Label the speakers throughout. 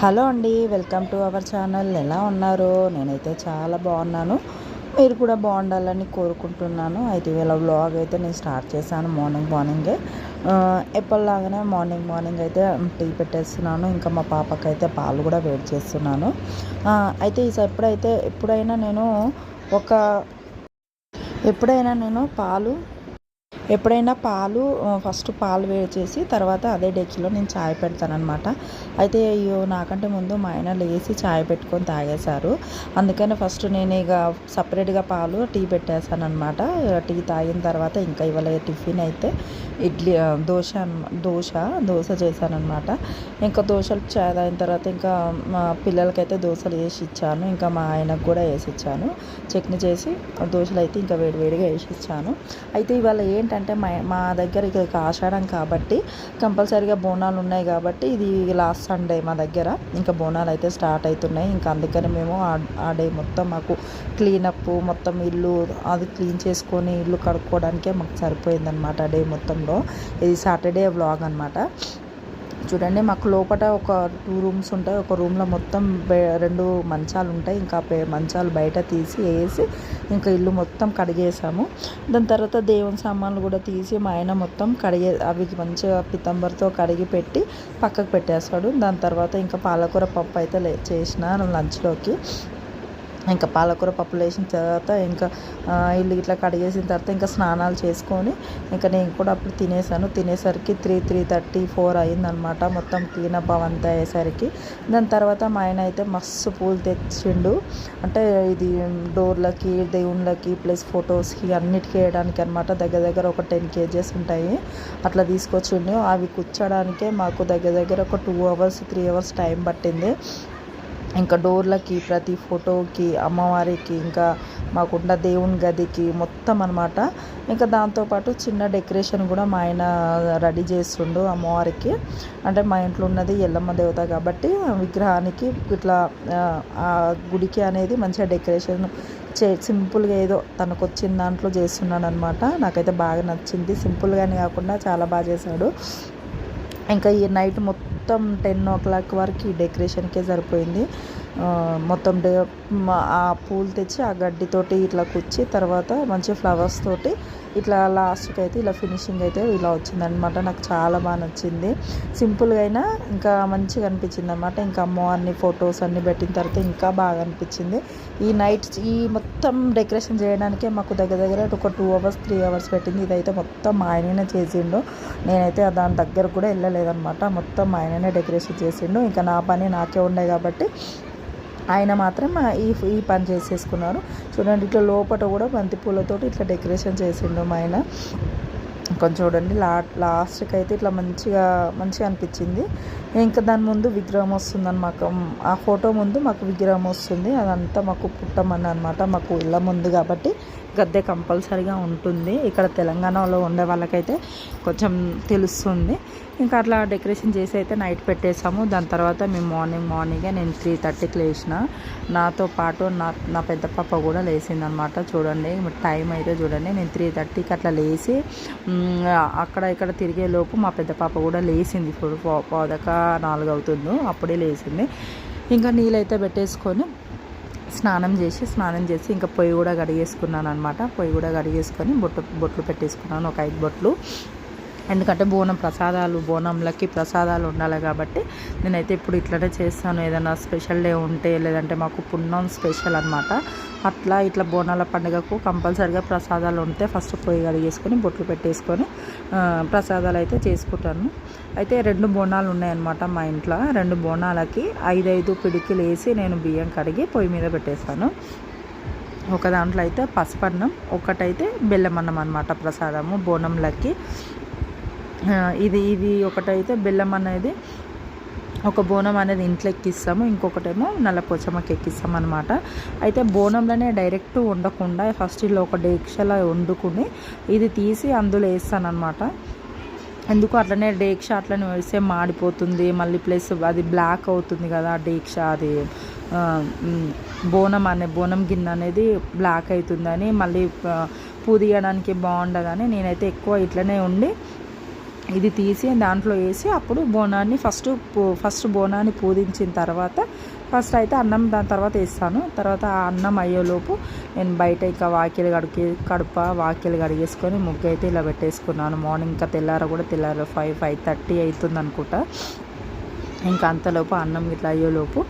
Speaker 1: Hello అండి welcome to our channel. ఎలా ఉన్నారు? నేనైతే చాలా బాగున్నాను. మీరు కూడా బాగుండాలని కోరుకుంటున్నాను. అయితే ఇవాళ వ్లాగ్ అయితే నేను స్టార్ట్ చేశాను మార్నింగ్ మార్నింగే ఎప్పటిలాగానే మార్నింగ్ మార్నింగ్ అయితే టీ పెట్టేస్తున్నాను. ఇంకా మా పాపకైతే పాలు కూడా వేడి చేస్తున్నాను. అయితే ఈ ఎప్పుడైతే ఎప్పుడైనా నేను ఒక ఎప్పుడైనా నేను పాలు ఎప్పుడైనా పాలు ఫస్ట్ పాలు వేడి చేసి తర్వాత అదే డెక్కిలో నేను చాయ్ పెడతానమాట అయితే అయ్యో నాకంటే ముందు మా ఆయన లేచి చాయ్ పెట్టుకొని తాగేశారు. అందుకని ఫస్ట్ నేను ఇక సపరేట్గా పాలు టీ పెట్టేశానమాట టీ తాగిన తర్వాత ఇంకా ఇవాళ టిఫిన్ అయితే ఇడ్లీ దోశ దోశ దోశ చేశానమాట ఇంకా దోశలు చాయ్ తాగిన తర్వాత ఇంకా మా పిల్లలకైతే దోశలు వేసి ఇచ్చాను. ఇంకా మా ఆయనకు కూడా వేసి ఇచ్చాను. చట్నీ చేసి దోశలు అయితే ఇంకా వేడివేడిగా వేసి ఇచ్చాను. అయితే ఇవాళ ఏంటంటే మా మా దగ్గర ఇక ఆషాఢం కాబట్టి కంపల్సరీగా బోనాలు ఉన్నాయి కాబట్టి ఇది లాస్ట్ సండే మా దగ్గర. ఇంకా బోనాలు అయితే స్టార్ట్ అవుతున్నాయి. ఇంకా అందుకని మేము ఆ- ఆ డే మొత్తం మాకు క్లీనప్ మొత్తం ఇల్లు అది క్లీన్ చేసుకొని ఇల్లు కడుక్కోవడానికే మాకు సరిపోయిందనమాట ఆ డే మొత్తంలో. ఇది సాటర్డే వ్లాగ్ అనమాట చూడండి మాకు లోపల ఒక టూ రూమ్స్ ఉంటాయి. ఒక రూమ్లో మొత్తం రెండు మంచాలు ఉంటాయి. ఇంకా మంచాలు బయట తీసి వేసి ఇంకా ఇల్లు మొత్తం కడిగేసాము దాని తర్వాత దేవుని సామాన్లు కూడా తీసి మా ఆయన మొత్తం కడిగే అవి మంచిగా పితంబర్తో కడిగి పెట్టి పక్కకు పెట్టేస్తాడు. దాని తర్వాత ఇంకా పాలకూర పప్పు అయితే లే చేసిన లంచ్లోకి. ఇంకా పాలకూర పప్పులు వేసిన తర్వాత ఇంకా ఇల్లు ఇట్లా కడిగేసిన తర్వాత ఇంకా స్నానాలు చేసుకొని ఇంకా నేను కూడా అప్పుడు తినేసాను. తినేసరికి త్రీ త్రీ థర్టీ ఫోర్ అయిందనమాట మొత్తం క్లీనప్ అవంతా అయ్యేసరికి. దాని తర్వాత మా ఆయన అయితే మస్తు పూలు తెచ్చిండు. అంటే ఇది డోర్లకి దేవుళ్ళకి ప్లస్ ఫొటోస్కి అన్నిటికీ వేయడానికి అనమాట దగ్గర దగ్గర ఒక టెన్ కేజెస్ ఉంటాయి. అట్లా తీసుకొచ్చిండు. అవి కూర్చోడానికే మాకు దగ్గర దగ్గర ఒక two hours three hours time పట్టింది. ఇంకా డోర్లకి ప్రతి ఫోటోకి అమ్మవారికి ఇంకా మాకున్న దేవుని గదికి మొత్తం అనమాట ఇంకా దాంతోపాటు చిన్న డెకరేషన్ కూడా మా ఆయన రెడీ చేస్తుండు అమ్మవారికి. అంటే మా ఇంట్లో ఉన్నది ఎల్లమ్మ దేవత కాబట్టి విగ్రహానికి ఇట్లా ఆ, ఆ గుడికి అనేది మంచిగా డెకరేషన్ చే సింపుల్గా ఏదో తనకు వచ్చిన దాంట్లో చేస్తున్నాడు అనమాట నాకైతే బాగా నచ్చింది. సింపుల్గానే కాకుండా చాలా బాగా చేశాడు. ఇంకా ఈ నైట్ మొత్తం మొత్తం టెన్ ఓ క్లాక్ వరకు డెకరేషన్కే సరిపోయింది. మొత్తం డే ఆ పూలు తెచ్చి ఆ గడ్డితోటి ఇట్లా కుచ్చి తర్వాత మంచి ఫ్లవర్స్ తోటి ఇట్లా లాస్ట్కి అయితే ఇలా ఫినిషింగ్ అయితే ఇలా వచ్చిందనమాట నాకు చాలా బాగా నచ్చింది. సింపుల్గా అయినా ఇంకా మంచిగా అనిపించింది అనమాట ఇంకా అమ్మవారిని ఫొటోస్ అన్ని పెట్టిన తర్వాత ఇంకా బాగా అనిపించింది. ఈ నైట్ ఈ మొత్తం డెకరేషన్ చేయడానికే మాకు దగ్గర దగ్గర ఒక టూ అవర్స్ త్రీ అవర్స్ పెట్టింది. ఇదైతే మొత్తం మా ఆయననే చేసిండు. నేనైతే దాని దగ్గర కూడా వెళ్ళలేదన్నమాట. మొత్తం మా ఆయననే డెకరేషన్ చేసిండు. ఇంకా నా పని నాకే ఉండే కాబట్టి ఆయన మాత్రం ఈ ఈ పని చేసేసుకున్నారు. చూడండి ఇట్లా లోపల కూడా బంతిపూలతో ఇట్లా డెకరేషన్ చేసిండు మా ఆయన. కొంచెం చూడండి లా లాస్ట్కి అయితే ఇట్లా మంచిగా మంచిగా అనిపించింది. ఇంకా దాని ముందు విగ్రహం వస్తుందని మాకు ఆ ఫోటో ముందు మాకు విగ్రహం వస్తుంది. అదంతా మాకు పుట్టమని అనమాట మాకు ఇళ్ళ ముందు కాబట్టి గద్దె కంపల్సరీగా ఉంటుంది. ఇక్కడ తెలంగాణలో ఉండే వాళ్ళకైతే కొంచెం తెలుస్తుంది. ఇంకా అట్లా డెకరేషన్ చేసి అయితే నైట్ పెట్టేసాము దాని తర్వాత మేము మార్నింగ్ మార్నింగే నేను త్రీ థర్టీకి లేచిన. నాతో పాటు నా నా పెద్ద పాప కూడా లేచిందనమాట చూడండి టైం అయితే చూడండి నేను త్రీ థర్టీకి అట్లా లేచి అక్కడ ఇక్కడ తిరిగే లోపు మా పెద్ద పాప కూడా లేచింది. ఇప్పుడు పోదక నాలుగు అవుతుందో అప్పుడే లేచింది. ఇంకా నీళ్ళైతే పెట్టేసుకొని స్నానం చేసి స్నానం చేసి ఇంకా పొయ్యి కూడా కడిగేసుకున్నాను అనమాట పొయ్యి కూడా కడిగేసుకొని బొట్టు బొట్లు పెట్టేసుకున్నాను. ఒక ఐదు బొట్లు. ఎందుకంటే బోనం ప్రసాదాలు బోనంలకి ప్రసాదాలు ఉండాలి కాబట్టి నేనైతే ఇప్పుడు ఇట్లనే చేస్తాను. ఏదైనా స్పెషల్ డే ఉంటే లేదంటే మాకు పున్నం స్పెషల్ అనమాట అట్లా ఇట్లా బోనాల పండుగకు కంపల్సరిగా ప్రసాదాలు ఉంటే ఫస్ట్ పొయ్యి కడిగేసుకొని బొట్లు పెట్టేసుకొని ప్రసాదాలు అయితే చేసుకుంటాను. అయితే రెండు బోనాలు ఉన్నాయన్నమాట మా ఇంట్లో. రెండు బోనాలకి ఐదైదు పిడికిలు వేసి నేను బియ్యం కడిగి పొయ్యి మీద పెట్టేస్తాను. ఒక దాంట్లో అయితే పసుపన్నం ఒకటైతే బెల్లం అన్నం అనమాట ప్రసాదము బోనంలకి. ఇది ఇది ఒకటైతే బెల్లం అనేది ఒక బోనం అనేది ఇంట్లో ఎక్కిస్తాము ఇంకొకటేమో నల్ల పోచమ్మకి ఎక్కిస్తాం అనమాట అయితే బోనంలోనే డైరెక్ట్ వండకుండా ఫస్ట్ ఇలా ఒక డేక్షలా వండుకుని ఇది తీసి అందులో వేస్తాను అనమాట ఎందుకు అట్లనే డేక్ష అట్లనే వేస్తే మాడిపోతుంది మళ్ళీ ప్లస్ అది బ్లాక్ అవుతుంది కదా డేక్ష అది బోనం అనే బోనం గిన్నె అనేది బ్లాక్ అవుతుందని మళ్ళీ పూదియడానికి బాగుండదని నేనైతే ఎక్కువ ఇట్లనే ఉండి ఇది తీసి దాంట్లో వేసి అప్పుడు బోనాన్ని ఫస్ట్ ఫస్ట్ బోనాన్ని పూజించిన తర్వాత ఫస్ట్ అయితే అన్నం దాని తర్వాత వేస్తాను. తర్వాత ఆ అన్నం అయ్యేలోపు నేను బయట ఇంకా వాకిలు కడిగి కడప వాకిలు కడిగేసుకొని ముగ్గు అయితే ఇలా పెట్టేసుకున్నాను. మార్నింగ్ ఇంకా తెల్లార కూడా తెల్లారు ఫైవ్ ఫైవ్ థర్టీ అవుతుంది అనుకుంటా. ఇంకా అంతలోపు అన్నం ఇట్లా అయ్యేలోపు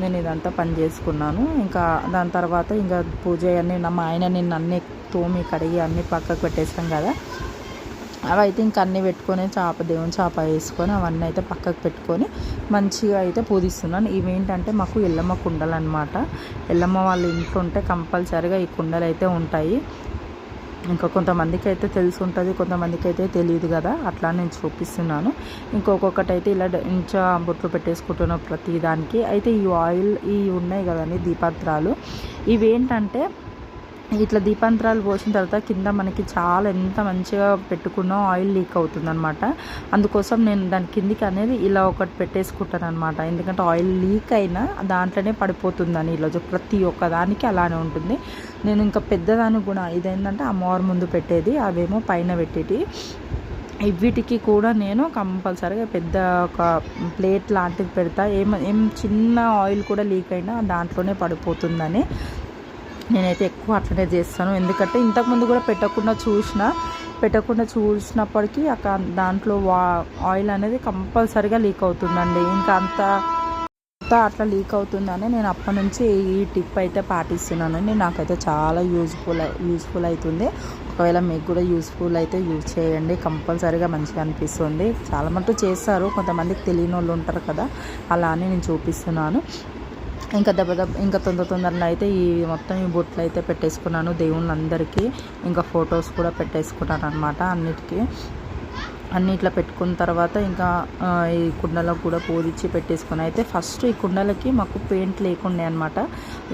Speaker 1: నేను ఇదంతా పని చేసుకున్నాను. ఇంకా దాని తర్వాత ఇంకా పూజ అన్నీ మా ఆయన నిన్న అన్నీ తోమి కడిగి అన్నీ పక్కకు పెట్టేసాం కదా. అవి అయితే ఇంక అన్నీ పెట్టుకొని చేప దేవుని చేప వేసుకొని అవన్నీ అయితే పక్కకు పెట్టుకొని మంచిగా అయితే పూజిస్తున్నాను. ఇవేంటంటే మాకు ఎల్లమ్మ కుండలు అనమాట ఎల్లమ్మ వాళ్ళ ఇంట్లో ఉంటే కంపల్సరీగా ఈ కుండలు అయితే ఉంటాయి. ఇంకా కొంతమందికి అయితే తెలిసి ఉంటుంది కొంతమందికి అయితే తెలియదు కదా. అట్లా నేను చూపిస్తున్నాను. ఇంకొకటి అయితే ఇలా ఇంచా బొట్లు పెట్టేసుకుంటున్నాను ప్రతి దానికి అయితే ఈ ఆయిల్ ఈ ఉన్నాయి కదండి దీపత్రాలు. ఇవేంటంటే ఇట్లా దీపాంతరాలు పోసిన తర్వాత కింద మనకి చాలా ఎంత మంచిగా పెట్టుకున్నా ఆయిల్ లీక్ అవుతుంది అనమాట అందుకోసం నేను దాని కిందికి అనేది ఇలా ఒకటి పెట్టేసుకుంటాను అనమాట ఎందుకంటే ఆయిల్ లీక్ అయినా దాంట్లోనే పడిపోతుందని ఈరోజు ప్రతి ఒక్క దానికి అలానే ఉంటుంది. నేను ఇంకా పెద్దదానికి కూడా ఇదేంటంటే అమ్మవారి ముందు పెట్టేది అవేమో పైన పెట్టేటి. వీటికి కూడా నేను కంపల్సరీగా పెద్ద ఒక ప్లేట్ లాంటిది పెడతా. ఏం ఏం చిన్న ఆయిల్ కూడా లీక్ అయినా దాంట్లోనే పడిపోతుందని నేనైతే ఎక్కువ అట్లనే చేస్తాను. ఎందుకంటే ఇంతకుముందు కూడా పెట్టకుండా చూసిన పెట్టకుండా చూసినప్పటికీ అక్కడ దాంట్లో వా ఆయిల్ అనేది కంపల్సరీగా లీక్ అవుతుందండి. ఇంకా అంత అట్లా లీక్ అవుతుందని నేను అప్పటి నుంచి ఈ టిప్ అయితే పాటిస్తున్నానండి నాకైతే చాలా యూజ్ఫుల్ యూజ్ఫుల్ అవుతుంది ఒకవేళ మీకు కూడా యూస్ఫుల్ అయితే యూజ్ చేయండి. కంపల్సరీగా మంచిగా అనిపిస్తుంది. చాలా మటుకు చేస్తారు. కొంతమందికి తెలియని వాళ్ళు ఉంటారు కదా. అలా అని నేను చూపిస్తున్నాను. ఇంకా దెబ్బ దెబ్బ ఇంకా తొందర తొందరలో అయితే ఈ మొత్తం ఈ బొట్లు అయితే పెట్టేసుకున్నాను దేవుళ్ళందరికీ. ఇంకా ఫొటోస్ కూడా పెట్టేసుకున్నాను అనమాట అన్నిటికీ. అన్ని ఇట్లా పెట్టుకున్న తర్వాత ఇంకా ఈ కుండలకు కూడా పూజించి పెట్టేసుకుని అయితే ఫస్ట్ ఈ కుండలకి మాకు పెయింట్ లేకుండే అనమాట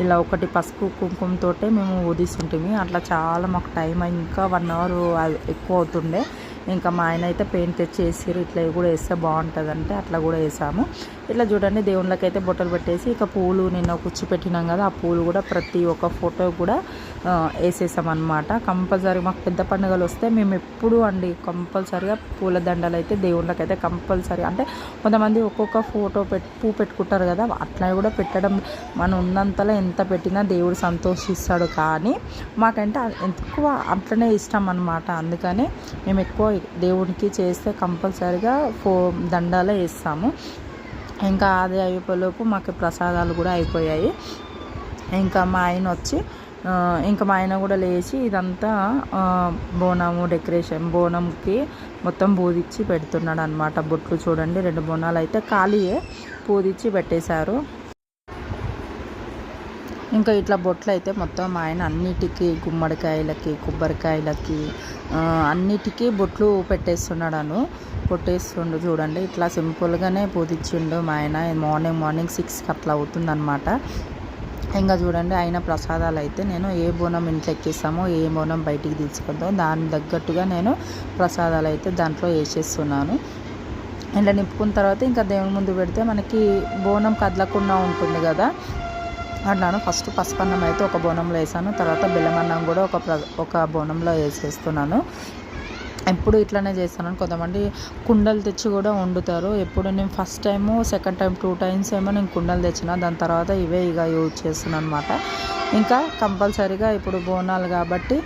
Speaker 1: ఇలా ఒకటి పసుపు కుంకుమతోటే మేము ఊదిస్తుంటే అట్లా చాలా మాకు టైం ఇంకా వన్ అవర్ ఎక్కువ అవుతుండే. ఇంకా మా ఆయన అయితే పెయింట్ తెచ్చేసారు ఇట్లా కూడా వేస్తే బాగుంటుంది అంటే అట్లా కూడా వేసాము. ఇట్లా చూడండి దేవుళ్ళకి అయితే బొట్టలు పెట్టేసి ఇక పూలు నిన్న కుచ్చి పెట్టినాం కదా ఆ పూలు కూడా ప్రతి ఒక్క ఫోటో కూడా వేసేసామన్నమాట. కంపల్సరీ మాకు పెద్ద పండుగలు వస్తే మేము ఎప్పుడు అండి కంపల్సరీగా పూల దండలు అయితే దేవుళ్ళకి అయితే కంపల్సరీ. అంటే కొంతమంది ఒక్కొక్క ఫోటో పెట్ పూ పెట్టుకుంటారు కదా అట్లా కూడా పెట్టడం మనం ఉన్నంతలో ఎంత పెట్టినా దేవుడు సంతోషిస్తాడు. కానీ మాకంటే ఎక్కువ అట్లనే ఇష్టం అనమాట అందుకని మేము ఎక్కువ దేవునికి చేస్తే కంపల్సరిగా ఫో దండాలే వేస్తాము ఇంకా అది అయిపోయేలోపు మాకు ప్రసాదాలు కూడా అయిపోయాయి. ఇంకా మా ఆయన వచ్చి ఇంకా మా ఆయన కూడా లేచి ఇదంతా బోనము డెకరేషన్ బోనంకి మొత్తం పూదిచ్చి పెడుతున్నాడు అనమాట బొట్లు చూడండి రెండు బోనాలు అయితే ఖాళీయే పూదిచ్చి పెట్టేశారు. ఇంకా ఇట్లా బొట్లు అయితే మొత్తం ఆయన అన్నిటికీ గుమ్మడికాయలకి కొబ్బరికాయలకి అన్నిటికీ బొట్లు పెట్టేస్తున్నాడు కొట్టేస్తుండు చూడండి. ఇట్లా సింపుల్గానే పూజించిండు మా ఆయన. మార్నింగ్ మార్నింగ్ సిక్స్కి అట్లా అవుతుందన్నమాట. ఇంకా చూడండి ఆయన ప్రసాదాలు అయితే నేను ఏ బోనం ఇంట్లో ఎక్కిస్తామో ఏ బోనం బయటికి తీసుకుంటామో దాని తగ్గట్టుగా నేను ప్రసాదాలు అయితే దాంట్లో వేసేస్తున్నాను. ఇలా నింపుకున్న తర్వాత ఇంకా దేవుని ముందు పెడితే మనకి బోనం కదలకుండా ఉంటుంది కదా. అంటున్నాను ఫస్ట్ పసుపన్నం అయితే ఒక బోనంలో వేసాను. తర్వాత బెల్లమన్నం కూడా ఒక ఒక బోనంలో వేసేస్తున్నాను. ఎప్పుడు ఇట్లానే చేస్తాను కొంతమంది కుండలు తెచ్చి కూడా వండుతారు. ఎప్పుడు నేను first time second time two times ఏమో నేను కుండలు తెచ్చిన. దాని తర్వాత ఇవే ఇక యూజ్ చేస్తున్నాను అనమాట ఇంకా కంపల్సరీగా ఇప్పుడు బోనాలు కాబట్టి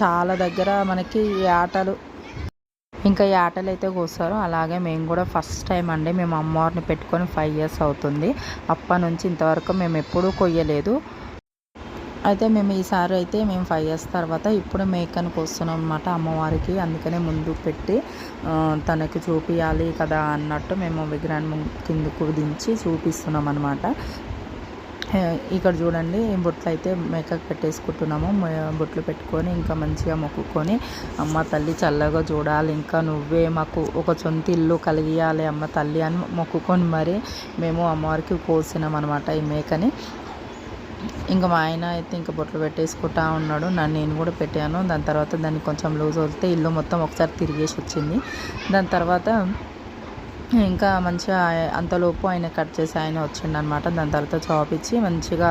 Speaker 1: చాలా దగ్గర మనకి ఆటలు ఇంకా ఈ ఆటలు అయితే కోస్తారు. అలాగే మేము కూడా ఫస్ట్ టైం అండి. మేము అమ్మవారిని పెట్టుకొని ఫైవ్ ఇయర్స్ అవుతుంది. అప్పటి నుంచి ఇంతవరకు మేము ఎప్పుడూ కొయ్యలేదు. అయితే మేము ఈసారి అయితే మేము ఫైవ్ ఇయర్స్ తర్వాత ఇప్పుడు మేకను కోస్తున్నాం అనమాట అమ్మవారికి. అందుకనే ముందు పెట్టి తనకి చూపించాలి కదా అన్నట్టు మేము విగ్రహం కిందకు దించి చూపిస్తున్నాం అనమాట ఇక్కడ చూడండి బొట్లు అయితే మేకకు పెట్టేసుకుంటున్నాము. బొట్లు పెట్టుకొని ఇంకా మంచిగా మొక్కుకొని అమ్మ తల్లి చల్లగా చూడాలి. ఇంకా నువ్వే మాకు ఒక సొంత ఇల్లు కలిగియాలి అమ్మ తల్లి అని మొక్కుకొని మరి మేము అమ్మవారికి కోసినాం అనమాట ఈ మేకని. ఇంకా మా ఆయన అయితే ఇంకా బొట్లు పెట్టేసుకుంటా ఉన్నాడు. నన్ను నేను కూడా పెట్టాను. దాని తర్వాత దాన్ని కొంచెం లూజ్ వదిలితే ఇల్లు మొత్తం ఒకసారి తిరిగేసి వచ్చింది. దాని తర్వాత ఇంకా మంచిగా అంతలోపు ఆయన కట్ చేసి ఆయన వచ్చిండనమాట. దాని తర్వాత చాపిచ్చి మంచిగా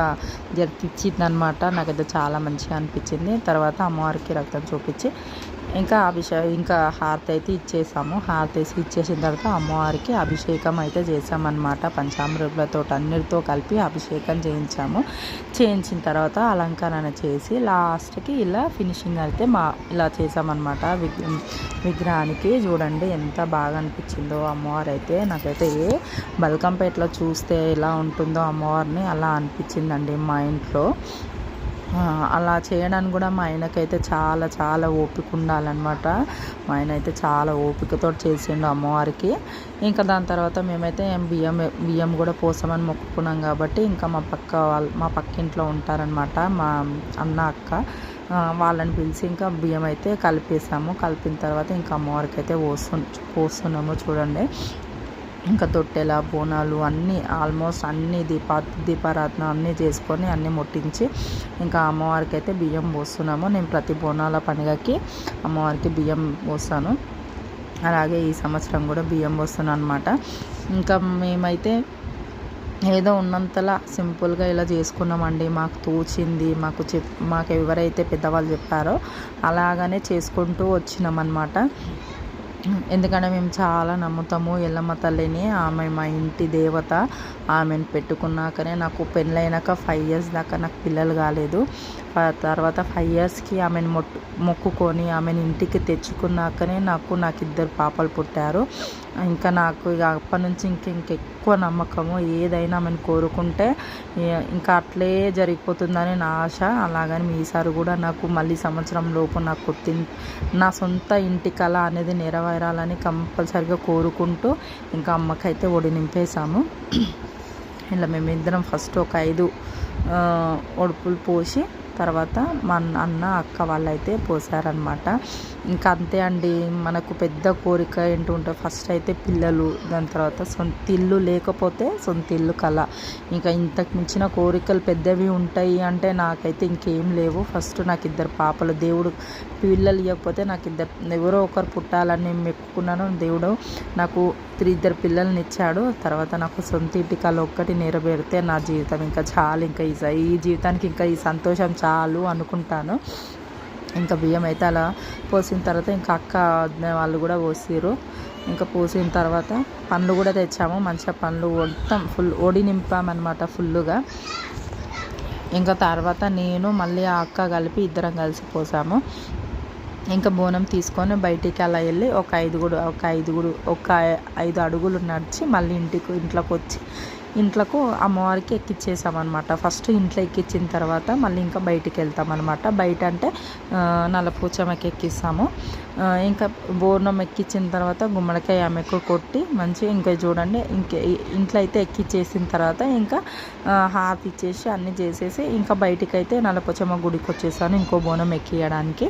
Speaker 1: జరిపించింది అనమాట నాకైతే చాలా మంచిగా అనిపించింది. తర్వాత అమ్మవారికి రక్తం చూపించి ఇంకా అభిషేక్ ఇంకా హారతి అయితే ఇచ్చేసాము. హారతి వేసి ఇచ్చేసిన తర్వాత అమ్మవారికి అభిషేకం అయితే చేసామన్నమాట పంచామృతులతో అన్నిటితో కలిపి అభిషేకం చేయించాము. చేయించిన తర్వాత అలంకరణ చేసి లాస్ట్కి ఇలా ఫినిషింగ్ అయితే మా ఇలా చేసామన్నమాట విగ్ర విగ్రహానికి చూడండి ఎంత బాగా అనిపించిందో అమ్మవారు అయితే. నాకైతే ఏ బల్కంపేటలో చూస్తే ఎలా ఉంటుందో అమ్మవారిని అలా అనిపించిందండి మా ఇంట్లో. అలా చేయడానికి కూడా మా ఆయనకైతే చాలా చాలా ఓపిక ఉండాలన్నమాట. మా ఆయన అయితే చాలా ఓపికతో చేసిండు అమ్మవారికి. ఇంకా దాని తర్వాత మేమైతే బియ్యం బియ్యం కూడా పోసామని మొక్కుకున్నాం కాబట్టి ఇంకా మా పక్క వాళ్ళు మా పక్కింట్లో ఉంటారనమాట మా అన్న అక్క. వాళ్ళని పిలిచి ఇంకా బియ్యం అయితే కలిపేసాము. కలిపిన తర్వాత ఇంకా అమ్మవారికి అయితే పోస్తు పోస్తున్నాము చూడండి. ఇంకా తొట్టెల బోనాలు అన్నీ ఆల్మోస్ట్ అన్ని దీపా దీపారాధన అన్నీ చేసుకొని అన్నీ ముట్టించి ఇంకా అమ్మవారికి అయితే బియ్యం పోస్తున్నాము. నేను ప్రతి బోనాల పండుగకి అమ్మవారికి బియ్యం పోస్తాను. అలాగే ఈ సంవత్సరం కూడా బియ్యం పోస్తున్నాను అనమాట ఇంకా మేమైతే ఏదో ఉన్నంతలా సింపుల్గా ఇలా చేసుకున్నామండి. మాకు తోచింది మాకు చెప్ మాకు ఎవరైతే పెద్దవాళ్ళు చెప్పారో అలాగనే చేసుకుంటూ వచ్చినామన్నమాట. ఎందుకంటే మేము చాలా నమ్ముతాము ఎల్లమ్మ తల్లిని. ఆమె మా ఇంటి దేవత. ఆమెను పెట్టుకున్నాకనే నాకు పెళ్ళైనాక ఫైవ్ ఇయర్స్ దాకా నాకు పిల్లలు కాలేదు. తర్వాత ఫైవ్ ఇయర్స్కి ఆమెను మొట్టు మొక్కుకొని ఆమెను ఇంటికి తెచ్చుకున్నాకనే నాకు నాకు ఇద్దరు పాపలు పుట్టారు. ఇంకా నాకు ఇక అప్పటి నుంచి ఇంక ఇంకెక్కువ నమ్మకము. ఏదైనా ఆమెను కోరుకుంటే ఇంకా అట్లే జరిగిపోతుందని నా ఆశ. అలాగని మీసారి కూడా నాకు మళ్ళీ సంవత్సరం లోపు నాకు నా సొంత ఇంటి కళ అనేది నెరవేరాలని కంపల్సరిగా కోరుకుంటూ ఇంకా అమ్మకైతే ఒడి నింపేశాము. ఇలా మేమిద్దరం ఫస్ట్ ఒక ఐదు ఒడుపులు పోసి తర్వాత మా అన్న అక్క వాళ్ళైతే పోసారనమాట ఇంకా అంతే అండి. మనకు పెద్ద కోరిక ఏంటంటే ఫస్ట్ అయితే పిల్లలు దాని తర్వాత సొంత ఇల్లు లేకపోతే సొంత ఇల్లు కళ. ఇంకా ఇంతకు మించిన కోరికలు పెద్దవి ఉంటాయి అంటే నాకైతే ఇంకేం లేవు. ఫస్ట్ నాకు ఇద్దరు పాపలు దేవుడు పిల్లలు ఇవ్వకపోతే నాకు ఇద్దరు ఎవరో ఒకరు పుట్టాలని మెక్కున్నాను దేవుడు నాకు త్రీ ఇద్దరు పిల్లల్ని ఇచ్చాడు. తర్వాత నాకు సొంత ఇంటి కళ ఒక్కటి నెరవేరితే నా జీవితం ఇంకా చాలు. ఇంకా ఈ జీవితానికి ఇంకా ఈ సంతోషం చాలు అనుకుంటాను. ఇంకా బియ్యం అయితే అలా పోసిన తర్వాత ఇంకా అక్క వాళ్ళు కూడా పోసిరు ఇంకా పోసిన తర్వాత పండ్లు కూడా తెచ్చాము. మంచిగా పండ్లు మొత్తం ఫుల్ ఒడి నింపామన్నమాట ఫుల్లుగా. ఇంకా తర్వాత నేను మళ్ళీ ఆ అక్క కలిపి ఇద్దరం కలిసి పోసాము. ఇంకా బోనం తీసుకొని బయటికి అలా వెళ్ళి ఒక ఐదుగుడు ఒక ఐదుగుడు ఒక ఐదు అడుగులు నడిచి మళ్ళీ ఇంటికి ఇంట్లోకి వచ్చి ఇంట్లోకి అమ్మవారికి ఎక్కిచ్చేసామన్నమాట. ఫస్ట్ ఇంట్లో ఎక్కించిన తర్వాత మళ్ళీ ఇంకా బయటికి వెళ్తామన్నమాట. బయట అంటే నల్లపూచమ్మకి ఎక్కిస్తాము. ఇంకా బోర్ణం ఎక్కించిన తర్వాత గుమ్మడికాయ ఆమెకు కొట్టి మంచిగా ఇంకా చూడండి ఇంక ఇంట్లో అయితే ఎక్కిచ్చేసిన తర్వాత ఇంకా హాత్ ఇచ్చేసి అన్నీ చేసేసి ఇంకా బయటికి అయితే నల్లపూచమ్మ గుడికి వచ్చేసాను ఇంకో బోనం ఎక్కియడానికి.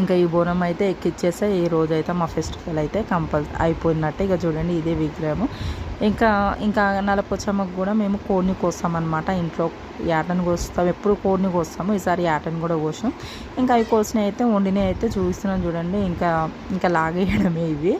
Speaker 1: ఇంకా ఈ బోనం అయితే ఎక్కిచ్చేస్తే ఈ రోజు అయితే మా ఫెస్టివల్ అయితే కంపల్ అయిపోయినట్టే. ఇక చూడండి ఇదే విగ్రహము. ఇంకా ఇంకా నలపొచ్చమ్మకు కూడా మేము కోడిని కోస్తామన్నమాట ఇంట్లో యాటను కోస్తాం. ఎప్పుడు కోడిని కోస్తాము ఈసారి యాటను కూడా కోసాం. ఇంకా అవి కోసినవి అయితే వండినవి అయితే చూపిస్తున్నాం చూడండి. ఇంకా ఇంకా లాగేయడమే ఇవి.